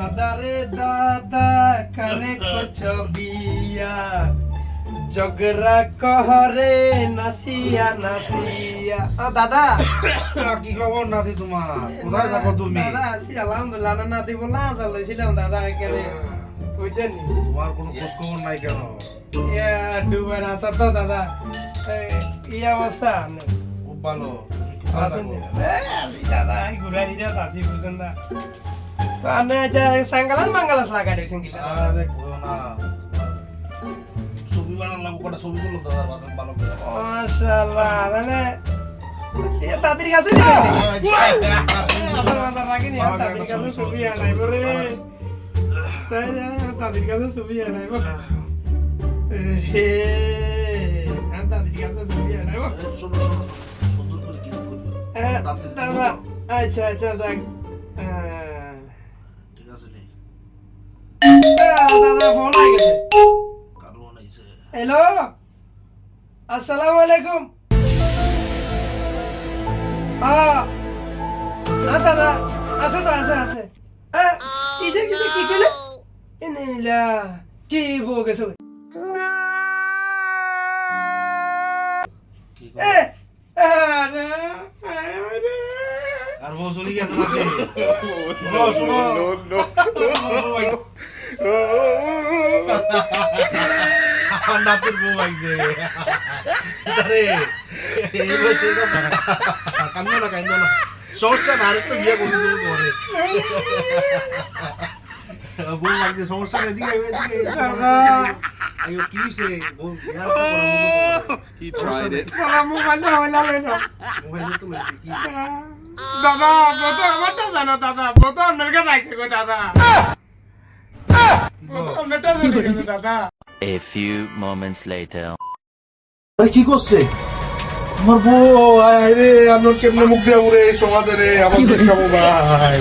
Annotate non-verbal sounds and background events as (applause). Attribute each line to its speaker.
Speaker 1: দাদা রে দাদা কানে কছ বিয়া জগরা কহরে নাসিয়া নাসিয়া ও দাদা। (coughs)
Speaker 2: কি খবর নাতি তোমার? কোথায় থাকো তুমি?
Speaker 1: দাদা আছি আলহামদুলিল্লাহ। না নাতি বললা আসা লইছিলাম দাদা এখানে। বুঝছেন
Speaker 2: তোমার কোনো খোঁজ খবর নাই কেন?
Speaker 1: ইয়া ডুবার আসা তো দাদা। এই- অবস্থা?
Speaker 2: খুব ভালো?
Speaker 1: দাদা ঘুরাই আসি বুঝছেন না। মানে সাঙ্গালাস মাঙ্গালাস লাগাই রয়েছেন কিলা
Speaker 2: আরে কইও না ছবি বানালাম কটা ছবি তুলো দাদার মাঝে ভালো করে
Speaker 1: মাশাআল্লাহ মানে তাদের কাছে দিবেন আসল মাথা রাখিনি আর তাদের কাছে ছবি আনাইব রে তাই তাদের কাছে ছবি আনাইব রে আর তাদের কাছে ছবি আনাইব
Speaker 2: শোনো শোনো সুন্দর করে কি করবে
Speaker 1: এ, দাদা আচ্ছা আচ্ছা দেখ ফোন আই গেছে। হ্যালো আসসালামু আলাইকুম। হ্যাঁ দাদা আছে তো আছে আছে। কিসে কিসে কি কেলে এনিলা কি বউ গেছে এ আরে আরে।
Speaker 2: আর বউ চলে গেছে নাকি শোনো। শোনো আমার নাতির বউ আইছে। আরে এই বসে কান্দো না কান্দো না। সমস্যা না আরেকটু বিয়ে করে দেবো পরে বউ আইছে সমস্যা নেই এদিকে আইও কি বউ তো করার মতো করে।
Speaker 3: He tried it.
Speaker 1: সারা মোবাইল হইলা লইল
Speaker 2: মোবাইলে তো লইছে কি?
Speaker 1: দাদা বতো আমারটা জানো দাদা। বতো অন্যের কাছে আইছে গো দাদা।
Speaker 4: A few moments later.
Speaker 2: আরে কি করছে? আমার বউ আয় রে আমি কেমনে মুখ দিয়ে উড়ে সমাজে রে আমার দেশ খাব ভাই।